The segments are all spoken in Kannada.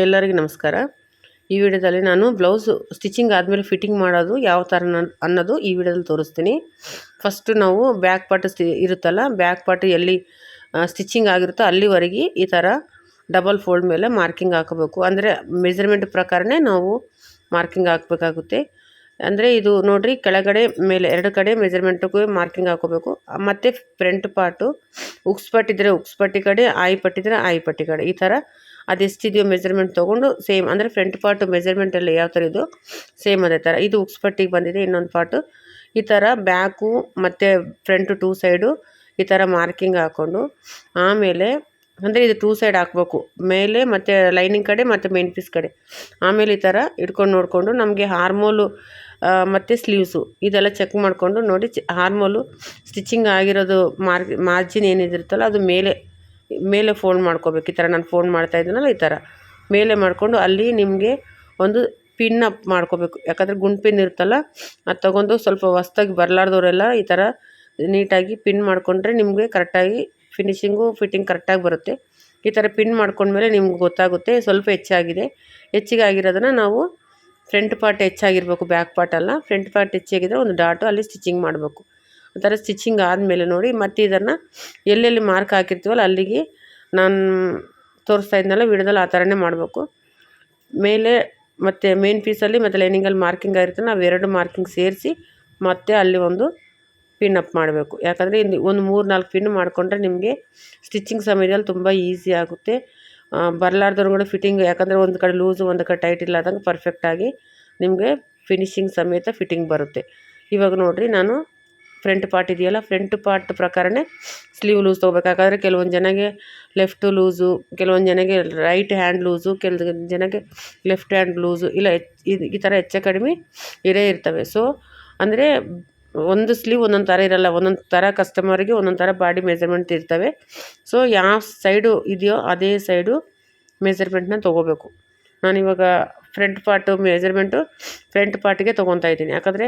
ಎಲ್ಲರಿಗೂ ನಮಸ್ಕಾರ. ಈ ವಿಡಿಯೋದಲ್ಲಿ ನಾನು ಬ್ಲೌಸ್ ಸ್ಟಿಚಿಂಗ್ ಆದಮೇಲೆ ಫಿಟ್ಟಿಂಗ್ ಮಾಡೋದು ಯಾವ ಥರ ನನ್- ಅನ್ನೋದು ಈ ವಿಡಿಯೋದಲ್ಲಿ ತೋರಿಸ್ತೀನಿ. ಫಸ್ಟು ನಾವು ಬ್ಯಾಕ್ ಪಾರ್ಟ್ ಇರುತ್ತಲ್ಲ ಬ್ಯಾಕ್ ಪಾರ್ಟ್ ಎಲ್ಲಿ ಸ್ಟಿಚಿಂಗ್ ಆಗಿರುತ್ತೋ ಅಲ್ಲಿವರೆಗೆ ಈ ಥರ ಡಬಲ್ ಫೋಲ್ಡ್ ಮೇಲೆ ಮಾರ್ಕಿಂಗ್ ಹಾಕಬೇಕು. ಅಂದರೆ ಮೆಜರ್ಮೆಂಟ್ ಪ್ರಕಾರನೇ ನಾವು ಮಾರ್ಕಿಂಗ್ ಹಾಕಬೇಕಾಗುತ್ತೆ. ಅಂದರೆ ಇದು ನೋಡಿರಿ, ಕೆಳಗಡೆ ಮೇಲೆ ಎರಡು ಕಡೆ ಮೆಜರ್ಮೆಂಟ್ಗೂ ಮಾರ್ಕಿಂಗ್ ಹಾಕೋಬೇಕು. ಮತ್ತು ಫ್ರಂಟ್ ಪಾರ್ಟು ಉಕ್ಸ್ ಪಟ್ಟಿದ್ರೆ ಉಕ್ಸ್ ಪಟ್ಟಿ ಕಡೆ, ಆಯಿ ಪಟ್ಟಿದ್ರೆ ಆಯಿ ಪಟ್ಟಿ ಕಡೆ, ಈ ಥರ ಅದೆಷ್ಟಿದೆಯೋ ಮೆಜರ್ಮೆಂಟ್ ತೊಗೊಂಡು ಸೇಮ್ ಅಂದರೆ ಫ್ರಂಟ್ ಪಾರ್ಟು ಮೆಜರ್ಮೆಂಟ್ ಎಲ್ಲ ಯಾವ ಥರ ಇದು ಸೇಮ್ ಅದೇ ಥರ ಇದು ಉಕ್ಸ್ಪಟ್ಟಿಗೆ ಬಂದಿದೆ, ಇನ್ನೊಂದು ಪಾರ್ಟು ಈ ಥರ ಬ್ಯಾಕು ಮತ್ತು ಫ್ರಂಟು ಟೂ ಸೈಡು ಈ ಥರ ಮಾರ್ಕಿಂಗ್ ಹಾಕ್ಕೊಂಡು ಆಮೇಲೆ ಅಂದರೆ ಇದು ಟೂ ಸೈಡ್ ಹಾಕ್ಬೇಕು. ಮೇಲೆ ಮತ್ತು ಲೈನಿಂಗ್ ಕಡೆ ಮತ್ತು ಮೇನ್ ಪೀಸ್ ಕಡೆ. ಆಮೇಲೆ ಈ ಥರ ಇಟ್ಕೊಂಡು ನೋಡಿಕೊಂಡು ನಮಗೆ ಹಾರ್ಮೋಲು ಮತ್ತು ಸ್ಲೀವ್ಸು ಇದೆಲ್ಲ ಚೆಕ್ ಮಾಡಿಕೊಂಡು ನೋಡಿ ಚ ಹಾರ್ಮೋಲು ಸ್ಟಿಚಿಂಗ್ ಆಗಿರೋದು ಮಾರ್ ಮಾರ್ಜಿನ್ ಏನಿದಿರುತ್ತಲ್ಲ ಅದು ಮೇಲೆ ಮೇಲೆ ಫೋಲ್ಡ್ ಮಾಡ್ಕೋಬೇಕು. ಈ ಥರ ನಾನು ಫೋಲ್ಡ್ ಮಾಡ್ತಾ ಇದ್ದೀನಲ್ಲ ಈ ಥರ ಮೇಲೆ ಮಾಡಿಕೊಂಡು ಅಲ್ಲಿ ನಿಮಗೆ ಒಂದು ಪಿನ್ ಅಪ್ ಮಾಡ್ಕೋಬೇಕು. ಯಾಕಂದರೆ ಗುಂಡು ಪಿನ್ ಇರುತ್ತಲ್ಲ, ಅದು ತೊಗೊಂಡು ಸ್ವಲ್ಪ ಹೊಸ್ದಾಗಿ ಬರಲಾರ್ದವರೆಲ್ಲ ಈ ಥರ ನೀಟಾಗಿ ಪಿನ್ ಮಾಡಿಕೊಂಡ್ರೆ ನಿಮಗೆ ಕರೆಕ್ಟಾಗಿ ಫಿನಿಷಿಂಗು ಫಿಟ್ಟಿಂಗ್ ಕರೆಕ್ಟಾಗಿ ಬರುತ್ತೆ. ಈ ಥರ ಪಿನ್ ಮಾಡ್ಕೊಂಡ್ಮೇಲೆ ನಿಮ್ಗೆ ಗೊತ್ತಾಗುತ್ತೆ, ಸ್ವಲ್ಪ ಹೆಚ್ಚಾಗಿದೆ. ಹೆಚ್ಚಿಗೆ ಆಗಿರೋದನ್ನು ನಾವು ಫ್ರಂಟ್ ಪಾರ್ಟ್ ಹೆಚ್ಚಾಗಿರ್ಬೇಕು ಬ್ಯಾಕ್ ಪಾರ್ಟ್ ಅಲ್ಲ. ಫ್ರಂಟ್ ಪಾರ್ಟ್ ಹೆಚ್ಚಾಗಿದ್ರೆ ಒಂದು ಡಾಟು ಅಲ್ಲಿ ಸ್ಟಿಚಿಂಗ್ ಮಾಡಬೇಕು. ಆ ಥರ ಸ್ಟಿಚಿಂಗ್ ಆದಮೇಲೆ ನೋಡಿ, ಮತ್ತೆ ಇದನ್ನು ಎಲ್ಲೆಲ್ಲಿ ಮಾರ್ಕ್ ಹಾಕಿರ್ತೀವಲ್ಲ ಅಲ್ಲಿಗೆ ನಾನು ತೋರಿಸ್ತಾ ಇದ್ನಲ್ಲ, ವಿಡಿಯೋದಲ್ಲಿ ಆ ಥರನೇ ಮಾಡಬೇಕು. ಮೇಲೆ ಮತ್ತು ಮೇನ್ ಪೀಸಲ್ಲಿ ಮತ್ತು ಲೈನಿಂಗಲ್ಲಿ ಮಾರ್ಕಿಂಗ್ ಆಗಿರುತ್ತೆ, ನಾವು ಎರಡು ಮಾರ್ಕಿಂಗ್ ಸೇರಿಸಿ ಮತ್ತೆ ಅಲ್ಲಿ ಒಂದು ಪಿನ್ ಅಪ್ ಮಾಡಬೇಕು. ಯಾಕಂದರೆ ಇಲ್ಲಿ ಒಂದು ಮೂರು ನಾಲ್ಕು ಪಿನ್ ಮಾಡಿಕೊಂಡ್ರೆ ನಿಮಗೆ ಸ್ಟಿಚಿಂಗ್ ಸಮಯದಲ್ಲಿ ತುಂಬ ಈಸಿ ಆಗುತ್ತೆ. ಬರಲಾರ್ದವ್ರು ಕೂಡ ಫಿಟ್ಟಿಂಗ್ ಯಾಕಂದರೆ ಒಂದು ಕಡೆ ಲೂಸು ಒಂದು ಕಡೆ ಟೈಟ್ ಇಲ್ಲದಂಗೆ ಪರ್ಫೆಕ್ಟಾಗಿ ನಿಮಗೆ ಫಿನಿಶಿಂಗ್ ಸಮೇತ ಫಿಟ್ಟಿಂಗ್ ಬರುತ್ತೆ. ಇವಾಗ ನೋಡಿರಿ, ನಾನು ಫ್ರಂಟ್ ಪಾರ್ಟ್ ಇದೆಯಲ್ಲ, ಫ್ರಂಟ್ ಪಾರ್ಟ್ ಪ್ರಕಾರನೇ ಸ್ಲೀವ್ ಲೂಸ್ ತೊಗೋಬೇಕಾದ್ರೆ ಕೆಲವೊಂದು ಜನಗೆ ಲೆಫ್ಟ್ ಲೂಸು ಕೆಲವೊಂದು ಜನಗೆ ರೈಟ್ ಹ್ಯಾಂಡ್ ಲೂಸು ಕೆಲವೊಂದು ಜನಗೆ ಲೆಫ್ಟ್ ಹ್ಯಾಂಡ್ ಲೂಸು ಇಲ್ಲ ಈ ಥರ ಹೆಚ್ಚು ಕಡಿಮೆ ಇರೇ ಇರ್ತವೆ. ಸೊ ಅಂದರೆ ಒಂದು ಸ್ಲೀವ್ ಒಂದೊಂದು ಥರ ಇರಲ್ಲ, ಒಂದೊಂದು ಥರ ಕಸ್ಟಮರಿಗೆ ಒಂದೊಂದು ಥರ ಬಾಡಿ ಮೆಜರ್ಮೆಂಟ್ ಇರ್ತವೆ. ಸೊ ಯಾವ ಸೈಡು ಇದೆಯೋ ಅದೇ ಸೈಡು ಮೆಜರ್ಮೆಂಟ್ನ ತೊಗೋಬೇಕು. ನಾನಿವಾಗ ಫ್ರಂಟ್ ಪಾರ್ಟು ಮೆಜರ್ಮೆಂಟು ಫ್ರಂಟ್ ಪಾರ್ಟಿಗೆ ತೊಗೊತಾ ಇದ್ದೀನಿ. ಯಾಕಂದರೆ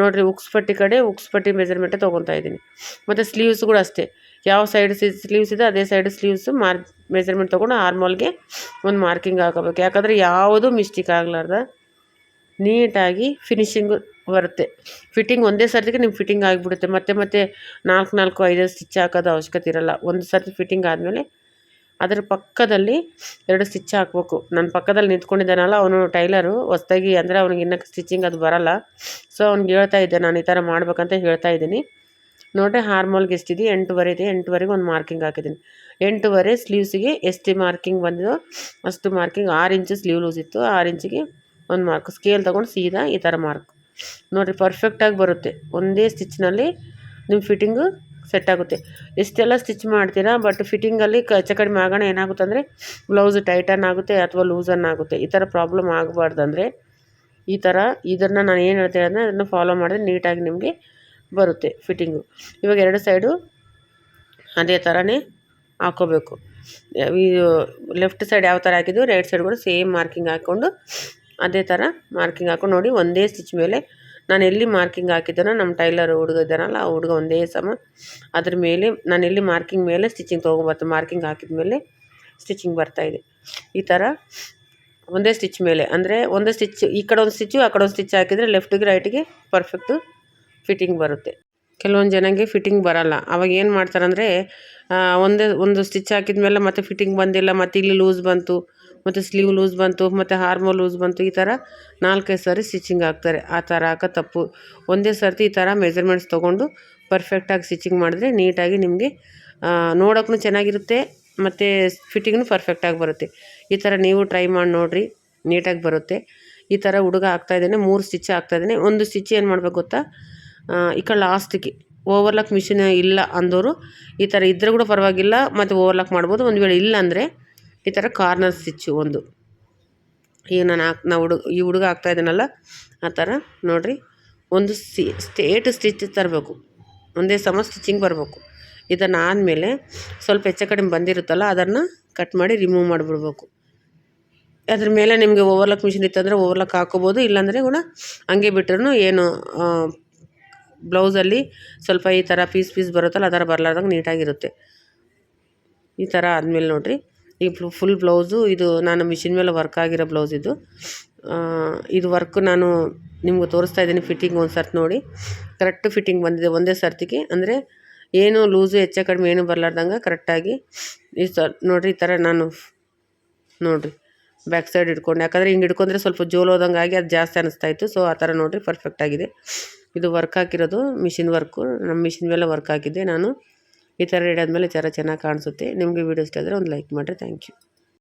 ನೋಡಿರಿ ಉಕ್ಸ್ಪಟ್ಟಿ ಕಡೆ ಉಕ್ಸ್ಪಟ್ಟಿ ಮೆಜರ್ಮೆಂಟೇ ತೊಗೊತಾ ಇದ್ದೀನಿ. ಮತ್ತು ಸ್ಲೀವ್ಸ್ ಕೂಡ ಅಷ್ಟೇ. ಯಾವ ಸೈಡ್ ಸ್ಲೀವ್ಸ್ ಇದೆ, ಅದೇ ಸೈಡ್ ಸ್ಲೀವ್ಸ್ ಮಾರ್ ಮೆಜರ್ಮೆಂಟ್ ತೊಗೊಂಡು ಆರ್ಮೋಲ್ಗೆ ಒಂದು ಮಾರ್ಕಿಂಗ್ ಹಾಕೋಬೇಕು. ಯಾಕಂದರೆ ಯಾವುದೂ ಮಿಸ್ಟೇಕ್ ಆಗಲಾರ್ದ ನೀಟಾಗಿ ಫಿನಿಶಿಂಗು ಬರುತ್ತೆ. ಫಿಟ್ಟಿಂಗ್ ಒಂದೇ ಸರ್ತಿಗೆ ನಿಮ್ಗೆ ಫಿಟ್ಟಿಂಗ್ ಆಗಿಬಿಡುತ್ತೆ. ಮತ್ತೆ ಮತ್ತೆ ನಾಲ್ಕು ನಾಲ್ಕು ಐದು ಸ್ಟಿಚ್ ಹಾಕೋದು ಅವಶ್ಯಕತೆ ಇರಲ್ಲ. ಒಂದು ಸರ್ತಿ ಫಿಟ್ಟಿಂಗ್ ಆದಮೇಲೆ ಅದರ ಪಕ್ಕದಲ್ಲಿ ಎರಡು ಸ್ಟಿಚ್ ಹಾಕ್ಬೇಕು. ನನ್ನ ಪಕ್ಕದಲ್ಲಿ ನಿಂತ್ಕೊಂಡಿದ್ದಾನಲ್ಲ, ಅವನು ಟೈಲರು ಹೊಸ್ದಾಗಿ ಅಂದರೆ ಅವ್ನಿಗೆ ಇನ್ನೂ ಸ್ಟಿಚಿಂಗ್ ಅದು ಬರಲ್ಲ. ಸೊ ಅವ್ನಿಗೆ ಹೇಳ್ತಾ ಇದ್ದೆ, ನಾನು ಈ ಥರ ಮಾಡ್ಬೇಕಂತ ಹೇಳ್ತಾ ಇದ್ದೀನಿ. ನೋಡ್ರಿ ಹಾರ್ಮೋಲ್ಗೆ ಎಷ್ಟಿದೆ? ಎಂಟುವರೆ ಇದೆ. ಎಂಟುವರೆಗೆ ಒಂದು ಮಾರ್ಕಿಂಗ್ ಹಾಕಿದ್ದೀನಿ. ಎಂಟೂವರೆ ಸ್ಲೀವ್ಸಿಗೆ ಎಷ್ಟು ಮಾರ್ಕಿಂಗ್ ಬಂದಿದೋ ಅಷ್ಟು ಮಾರ್ಕಿಂಗ್ ಆರು ಇಂಚು ಸ್ಲೀವ್ ಲೂಸ್ ಇತ್ತು. ಆರು ಇಂಚಿಗೆ ಒಂದು ಮಾರ್ಕ್ ಸ್ಕೇಲ್ ತೊಗೊಂಡು ಸೀದಾ ಈ ಥರ ಮಾರ್ಕ್ ನೋಡಿರಿ ಪರ್ಫೆಕ್ಟಾಗಿ ಬರುತ್ತೆ. ಒಂದೇ ಸ್ಟಿಚ್ನಲ್ಲಿ ನಿಮ್ಮ ಫಿಟ್ಟಿಂಗು ಸೆಟ್ ಆಗುತ್ತೆ. ಎಷ್ಟೆಲ್ಲ ಸ್ಟಿಚ್ ಮಾಡ್ತೀರಾ ಬಟ್ ಫಿಟ್ಟಿಂಗಲ್ಲಿ ಕಚ್ಚ ಕಡಿಮೆ ಆಗೋಣ ಏನಾಗುತ್ತೆ ಅಂದರೆ ಬ್ಲೌಸ್ ಟೈಟನ್ ಆಗುತ್ತೆ ಅಥವಾ ಲೂಸನ್ ಆಗುತ್ತೆ. ಈ ಥರ ಪ್ರಾಬ್ಲಮ್ ಆಗಬಾರ್ದಂದರೆ, ಈ ಥರ ಇದನ್ನು ನಾನು ಏನು ಹೇಳ್ತೀನಿ ಅಂದರೆ ಅದನ್ನು ಫಾಲೋ ಮಾಡಿದ್ರೆ ನೀಟಾಗಿ ನಿಮಗೆ ಬರುತ್ತೆ ಫಿಟ್ಟಿಂಗು ಇವಾಗ ಎರಡು ಸೈಡು ಅದೇ ಥರನೇ ಹಾಕೋಬೇಕು. ಇದು ಲೆಫ್ಟ್ ಸೈಡ್ ಯಾವ ಥರ ಹಾಕಿದ್ದು ರೈಟ್ ಸೈಡ್ ಕೂಡ ಸೇಮ್ ಮಾರ್ಕಿಂಗ್ ಹಾಕ್ಕೊಂಡು ಅದೇ ಥರ ಮಾರ್ಕಿಂಗ್ ಹಾಕೊಂಡು ನೋಡಿ, ಒಂದೇ ಸ್ಟಿಚ್ ಮೇಲೆ ನಾನು ಎಲ್ಲಿ ಮಾರ್ಕಿಂಗ್ ಹಾಕಿದ್ದಾನೋ ನಮ್ಮ ಟೈಲರ್ ಹುಡುಗ ಇದ್ದಾನಲ್ಲ, ಆ ಹುಡುಗ ಒಂದೇ ಸಮ. ಅದ್ರ ಮೇಲೆ ನಾನು ಎಲ್ಲಿ ಮಾರ್ಕಿಂಗ್ ಮೇಲೆ ಸ್ಟಿಚಿಂಗ್ ತೊಗೊಂಬರ್ತೀನಿ ಮಾರ್ಕಿಂಗ್ ಹಾಕಿದ ಮೇಲೆ ಸ್ಟಿಚಿಂಗ್ ಬರ್ತಾಯಿದೆ ಈ ಥರ ಒಂದೇ ಸ್ಟಿಚ್ ಮೇಲೆ. ಅಂದರೆ ಒಂದೇ ಸ್ಟಿಚ್ ಈ ಕಡೆ ಒಂದು ಸ್ಟಿಚ್ಚು ಆ ಕಡೆ ಒಂದು ಸ್ಟಿಚ್ ಹಾಕಿದರೆ ಲೆಫ್ಟಿಗೆ ರೈಟಿಗೆ ಪರ್ಫೆಕ್ಟು ಫಿಟ್ಟಿಂಗ್ ಬರುತ್ತೆ. ಕೆಲವೊಂದು ಜನಕ್ಕೆ ಫಿಟ್ಟಿಂಗ್ ಬರಲ್ಲ. ಅವಾಗ ಏನು ಮಾಡ್ತಾರಂದರೆ ಒಂದೇ, ಒಂದು ಸ್ಟಿಚ್ ಹಾಕಿದ ಮೇಲೆ ಮತ್ತೆ ಫಿಟ್ಟಿಂಗ್ ಬಂದಿಲ್ಲ, ಮತ್ತೆ ಇಲ್ಲಿ ಲೂಸ್ ಬಂತು. ಮತ್ತು ಸ್ಲೀವ್ ಲೂಸ್ ಬಂತು, ಮತ್ತು ಹಾರ್ಮೋ ಲೂಸ್ ಬಂತು, ಈ ಥರ ನಾಲ್ಕೈದು ಸಾರಿ ಸ್ಟಿಚಿಂಗ್ ಹಾಕ್ತಾರೆ. ಆ ಥರ ಹಾಕೋ ತಪ್ಪು. ಒಂದೇ ಸರ್ತಿ ಈ ಥರ ಮೆಜರ್ಮೆಂಟ್ಸ್ ತೊಗೊಂಡು ಪರ್ಫೆಕ್ಟಾಗಿ ಸ್ಟಿಚಿಂಗ್ ಮಾಡಿದ್ರೆ ನೀಟಾಗಿ ನಿಮಗೆ ನೋಡೋಕ್ಕೂ ಚೆನ್ನಾಗಿರುತ್ತೆ, ಮತ್ತು ಫಿಟ್ಟಿಂಗ್ನು ಪರ್ಫೆಕ್ಟಾಗಿ ಬರುತ್ತೆ. ಈ ಥರ ನೀವು ಟ್ರೈ ಮಾಡಿ ನೋಡಿರಿ, ನೀಟಾಗಿ ಬರುತ್ತೆ. ಈ ಥರ ಹುಡುಗ ಹಾಕ್ತಾಯಿದ್ದಾನೆ ಮೂರು ಸ್ಟಿಚ್ ಹಾಕ್ತಾಯಿದ್ದಾನೆ ಒಂದು ಸ್ಟಿಚ್ ಏನು ಮಾಡಬೇಕು ಗೊತ್ತಾ? ಈ ಕಡೆ ಲಾಸ್ಟಿಗೆ ಓವರ್ಲಾಕ್ ಮಿಷಿನ್ ಇಲ್ಲ ಅಂದವರು ಈ ಥರ ಇದ್ದರೆ ಕೂಡ ಪರವಾಗಿಲ್ಲ, ಮತ್ತು ಓವರ್ಲಾಕ್ ಮಾಡ್ಬೋದು. ಒಂದು ವೇಳೆ ಇಲ್ಲ ಅಂದರೆ ಈ ಥರ ಕಾರ್ನರ್ ಸ್ಟಿಚ್ಚು ಒಂದು. ಈಗ ನಾನು ಹಾಕ್, ನಾ ಹುಡುಗ, ಈ ಹುಡುಗ ಹಾಕ್ತಾಯಿದ್ದಾನಲ್ಲ ಆ ಥರ ನೋಡಿರಿ, ಒಂದು ಸಿ ಸ್ಟೇಟ್ ಸ್ಟಿಚ್ ತರಬೇಕು. ಒಂದೇ ಸಮ ಸ್ಟಿಚಿಂಗ್ ಬರಬೇಕು. ಇದನ್ನು ಆದಮೇಲೆ ಸ್ವಲ್ಪ ಹೆಚ್ಚು ಕಡಿಮೆ ಬಂದಿರುತ್ತಲ್ಲ, ಅದನ್ನು ಕಟ್ ಮಾಡಿ ರಿಮೂವ್ ಮಾಡಿಬಿಡ್ಬೇಕು. ಅದ್ರ ಮೇಲೆ ನಿಮಗೆ ಓವರ್ಲಾಕ್ ಮಿಷಿನ್ ಇತ್ತಂದರೆ ಓವರ್ಲಾಕ್ ಹಾಕೋಬೋದು, ಇಲ್ಲಾಂದರೆ ಕೂಡ ಹಂಗೆ ಬಿಟ್ರೂ ಏನು ಬ್ಲೌಸಲ್ಲಿ ಸ್ವಲ್ಪ ಈ ಥರ ಪೀಸ್ ಪೀಸ್ ಬರುತ್ತಲ್ಲ ಆ ಥರ ಬರಲಾರ್ದಂಗೆ ನೀಟಾಗಿರುತ್ತೆ. ಈ ಥರ ಆದಮೇಲೆ ನೋಡಿರಿ. ಈ ಫುಲ್ ಬ್ಲೌಸು ಇದು ನಾನು ಮಿಷಿನ್ ಮೇಲೆ ವರ್ಕ್ ಆಗಿರೋ ಬ್ಲೌಸ್ ಇದು. ಇದು ವರ್ಕ್ ನಾನು ನಿಮ್ಗೆ ತೋರಿಸ್ತಾ ಇದ್ದೀನಿ ಫಿಟ್ಟಿಂಗ್ ಒಂದು ಸರ್ತಿ ನೋಡಿ. ಕರೆಕ್ಟ್ ಫಿಟ್ಟಿಂಗ್ ಬಂದಿದೆ ಒಂದೇ ಸರ್ತಿಗೆ. ಅಂದರೆ ಏನು ಲೂಸು ಹೆಚ್ಚು ಕಡಿಮೆ ಏನು ಬರಲಾರ್ದಂಗೆ ಕರೆಕ್ಟಾಗಿ ಈ ಸರ್ ನೋಡಿರಿ ಈ ಥರ ನಾನು ನೋಡಿರಿ ಬ್ಯಾಕ್ ಸೈಡ್ ಹಿಡ್ಕೊಂಡು ಯಾಕಂದರೆ ಹಿಂಗೆ ಹಿಡ್ಕೊಂಡ್ರೆ ಸ್ವಲ್ಪ ಜೋಲೋದಂಗೆ ಆಗಿ ಅದು ಜಾಸ್ತಿ ಅನ್ನಿಸ್ತಾ ಇತ್ತು. ಸೊ ಆ ಥರ ನೋಡಿರಿ ಪರ್ಫೆಕ್ಟ್ ಆಗಿದೆ. ಇದು ವರ್ಕ್ ಹಾಕಿರೋದು ಮಿಷಿನ್ ವರ್ಕು ನಮ್ಮ ಮಿಷಿನ್ ಮೇಲೆ ವರ್ಕ್ ಹಾಕಿದ್ದೆ ನಾನು. ಈ ಥರ ರೆಡಿ ಆದಮೇಲೆ ಈ ಥರ ಚೆನ್ನಾಗಿ ಕಾಣಿಸುತ್ತೆ. ನಿಮಗೆ ವೀಡಿಯೋ ಇಷ್ಟ ಆದರೆ ಒಂದು ಲೈಕ್ ಮಾಡಿರಿ. Thank you.